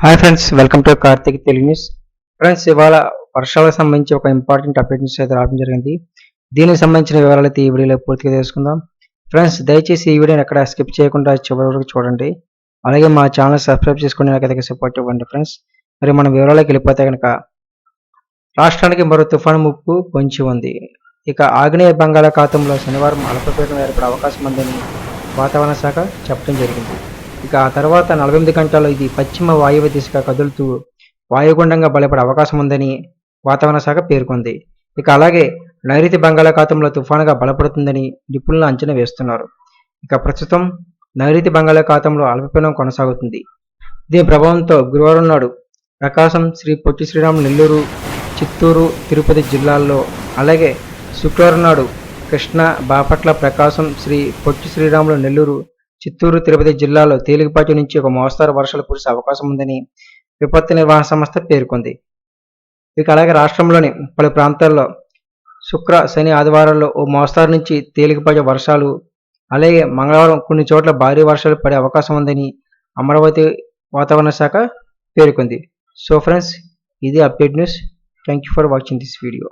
Hi friends welcome to Karthik Telugu news friends ఇవాళ వర్షాలకు సంబంధించి ఒక ఇంపార్టెంట్ అప్డేట్ న్యూస్ అయితే రావడం జరిగింది. దీనికి సంబంధించిన వివరాలు అయితే ఈ వీడియోలో పూర్తిగా తెలుసుకుందాం. ఫ్రెండ్స్ దయచేసి ఈ వీడియోని ఎక్కడ స్కిప్ చేయకుండా చివరి వరకు చూడండి. అలాగే మా ఛానల్ సబ్స్క్రైబ్ చేసుకుని నాకైతే సపోర్ట్ ఇవ్వండి ఫ్రెండ్స్ మరి మన వివరాలకు వెళ్ళిపోతే కనుక రాష్ట్రానికి మరో తుఫాను ముప్పు పొంచి ఉంది. ఇక ఆగ్నేయ బంగాళాఖాతంలో శనివారం అల్పపీడనం ఏర్పడే అవకాశం ఉందని వాతావరణ శాఖ చెప్పడం జరిగింది. ఇక ఆ తర్వాత నలభై ఎనిమిది గంటల్లో ఇది పశ్చిమ వాయువ్య దిశగా కదులుతూ వాయుగుండంగా బలపడే అవకాశం ఉందని వాతావరణ శాఖ పేర్కొంది. ఇక అలాగే నైరుతి బంగాళాఖాతంలో తుఫానుగా బలపడుతుందని నిపుణులు అంచనా వేస్తున్నారు. ఇక ప్రస్తుతం నైరుతి బంగాళాఖాతంలో అల్పపీడనం కొనసాగుతుంది. దీని ప్రభావంతో గురువారం నాడు ప్రకాశం శ్రీ పొట్టి శ్రీరామ్ నెల్లూరు చిత్తూరు తిరుపతి జిల్లాల్లో అలాగే శుక్రవారం నాడు కృష్ణ బాపట్ల ప్రకాశం శ్రీ పొట్టి శ్రీరాములు నెల్లూరు చిత్తూరు తిరుపతి జిల్లాలో తేలికపాటి నుంచి ఒక మోస్తారు వర్షాలు కురిసే అవకాశం ఉందని విపత్తు నిర్వహణ సంస్థ పేర్కొంది. ఇక అలాగే రాష్ట్రంలోని పలు ప్రాంతాల్లో శుక్ర శని ఆదివారాల్లో ఓ మోస్తారు నుంచి తేలికపాటి వర్షాలు అలాగే మంగళవారం కొన్ని చోట్ల భారీ వర్షాలు పడే అవకాశం ఉందని అమరావతి వాతావరణ శాఖ పేర్కొంది. సో ఫ్రెండ్స్ ఇది update news. Thank you for watching this video.